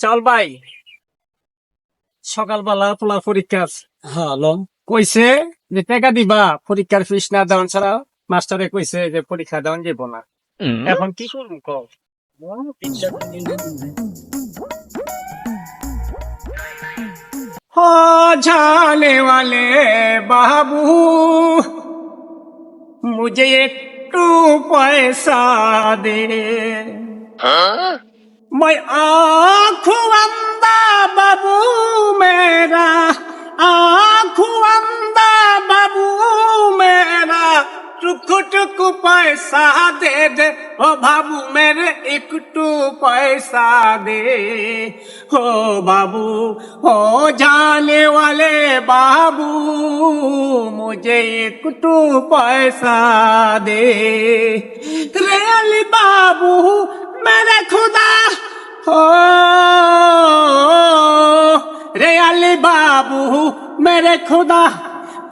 চল ভাই সকালবেলা পোলা পরীক্ষা আছে। হ্যাঁ লম কইছে যে টাকা দিবা পরীক্ষার ফিস না দেওয়ান ছাড়া মাস্টারে কইছে যে পরীক্ষা দেওয়ান যাব না এখন কি করবো কও हो जाने वाले बाबू मुझे एक टू पैसा दे मैं आंखों अंधा बाबू मेरा आंखों अंधा बाबू मेरा टुक टुक पैसा दे दे ओ बाबू मेरे एक टू पैसा दे हो बाबू हो जाने वाले बाबू मुझे एक टू पैसा दे रेल बाबू मेरे खुदा, हो, रे अली बाबू, मेरे खुदा,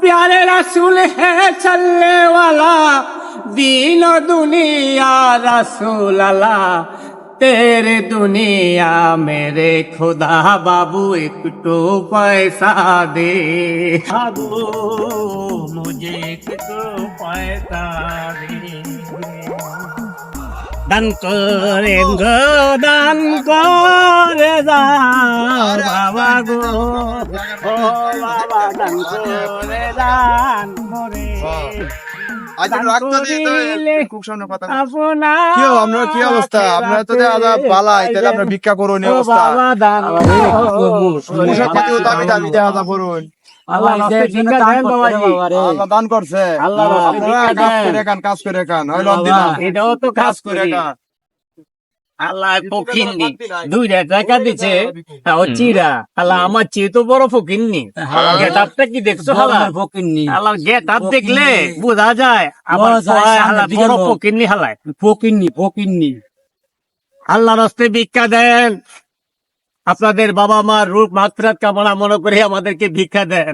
प्यारे रसूल है चलने वाला, दीनो दुनिया रसूल अल्लाह, तेरे दुनिया मेरे खुदा, बाबू, एक तो पैसा दे। बाबू, मुझे एक तो पैसा दे। দান করে গো দান করে দান বাবা গো। ও বাবা দান করে দান করে। ভিক্ষা করুন অবস্থা। দান আল্লাহ রাস্তায় ভিক্ষা দেন বাবাজি আল্লাহ দান করছে। আল্লাহ রাস্তায় আপনারা ভিক্ষা কাজ করে খান কাজ করে খান। ওই লন দিলাম। এটাও তো কাজ কাজ করে খান। আল্লাহ ফকিননি। দুইটা টাকা দিছে। চিরা। আল্লাহ আমার চেয়ে তো বড় ফকিননি। গেট কি দেখছ হালা ফকিননি? আল্লাহ গেট দেখলে বোঝা যায় আমার বড়। ফকিননি হালায়। ফকিননি ফকিননি। আল্লাহ রাস্তে ভিক্ষা দেন। আপনাদের বাবা মার রূপ মাত্রাত কামনা মনে করে আমাদেরকে ভিক্ষা দেন।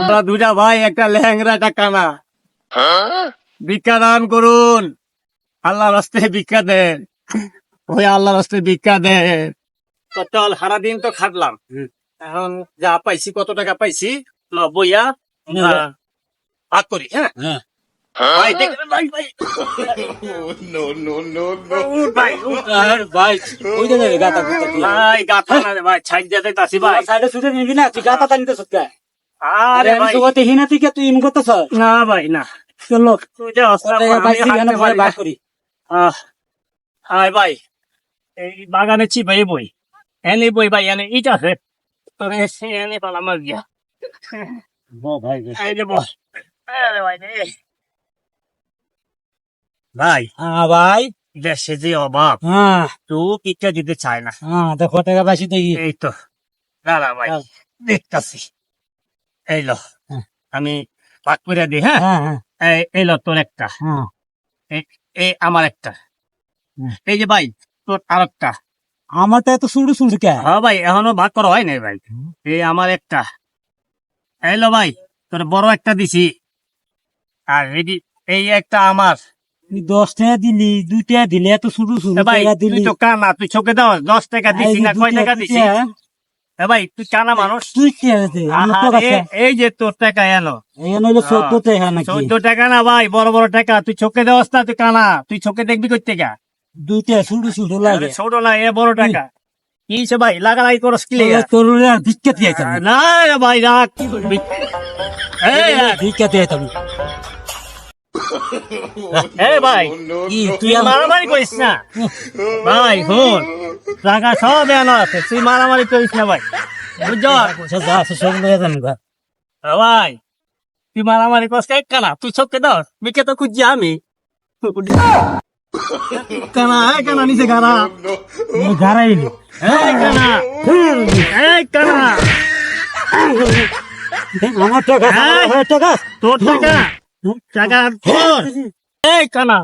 আমরা দুটা ভাই একটা লেহেংরা একটা কানা। ভিক্ষা দান করুন। আল্লাহ রাস্তে ভিক্ষা দেন। ওই আল্লাহ রাস্তে ভিক্ষা দেন। তো চল সারাদিন তো খাটলাম। এখন যা পাইছি কত টাকা পাইছি? বইয়া ভাগ করি হ্যাঁ? হ্যাঁ। ভাই দেখবেন ভাই ভাই উঠ ভাই উঠ। আর ভাই ওই যে গাতা গুতা ভাই গাথা না রে ভাই ছাইড দিতে তাসি ভাই সাইডে ছুটে নিবি না তুই গাতা টানিতে সত্যি আরে আরে ভাই তো হিনা তুই কে তুই ইম করতেছ না ভাই না চলো তুই যে অস্ত্র ভাই সিগানে ভাই বাক করি আহ হাই ভাই এই বাগানে চি ভাই বই এনে বই ভাই এনে ইটা আছে তোরে সে এনে পালা মার গিয়া ও ভাই বল আরে ভাই রে ভাই। হ্যাঁ ভাই। দেশে যে অভাব হ্যাঁ। তো কিচ্ছা দিতে চায় না। হ্যাঁ দেখো টাকা পাইছি দেখি। এই তো। দাঁড়া ভাই। দেখতাছি। এই লো হ্যাঁ। আমি পাক করে দিই হ্যাঁ? হ্যাঁ হ্যাঁ। এই লো তোর একটা। এই আমার একটা। এই যে ভাই তোর আর একটা আমার তো এত সুড়ু সুড়ু কে? হ্যাঁ ভাই এখনও ভাগ করা হয় নাই ভাই। এই আমার একটা। এই লো ভাই তোর বড় একটা দিছি। আর এই একটা আমার। তুই দশ টাকা দিলি দুই টাকা দিলি এত এ ভাই টাকা দিলি। তো কানা তুই চোখে দাও দশ টাকা দিছি না কয় টাকা দিছি? ভাই তুই কানা মানুষ? তুই কে এই যে তোর টাকা এলো। চোদ্দ টাকা নাকি? চোদ্দ টাকা না ভাই বড় বড় টাকা। তুই চোখে দেওয়াস না তুই কানা। তুই চোখে দেখবি কই টাকা দুইটা সুড়ু সুড়ু লাগে ছোট না এ বড় টাকা। কি সে ভাই লাগালাই করস কি লেগা? তোর ভিক্ষা দিয়ে না ভাই রাখ। ভিক্ষা এই ভাই কি তুই মারামারি করিস না? ভাই শুন টাকা সব এনো আছে তুই মারামারি করিস না ভাই এ ভাই তুই মারামারি করিস এক কানা তুই চোখে দাও বিকে তো খুঁজছি আমি। কানা এই কানা নিচে কানা গারাইলি এই কানা এই কানা আমার টাকা হ্যাঁ? টাকা। তোর টাকা। টাকা তোর এই কানা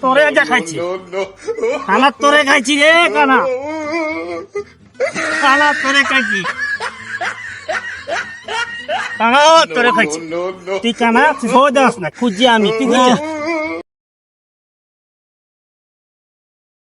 তোরে খাইছি তোরে কানা। তোরে খাইছি। তোরে খাইছি। না আমি, তুই?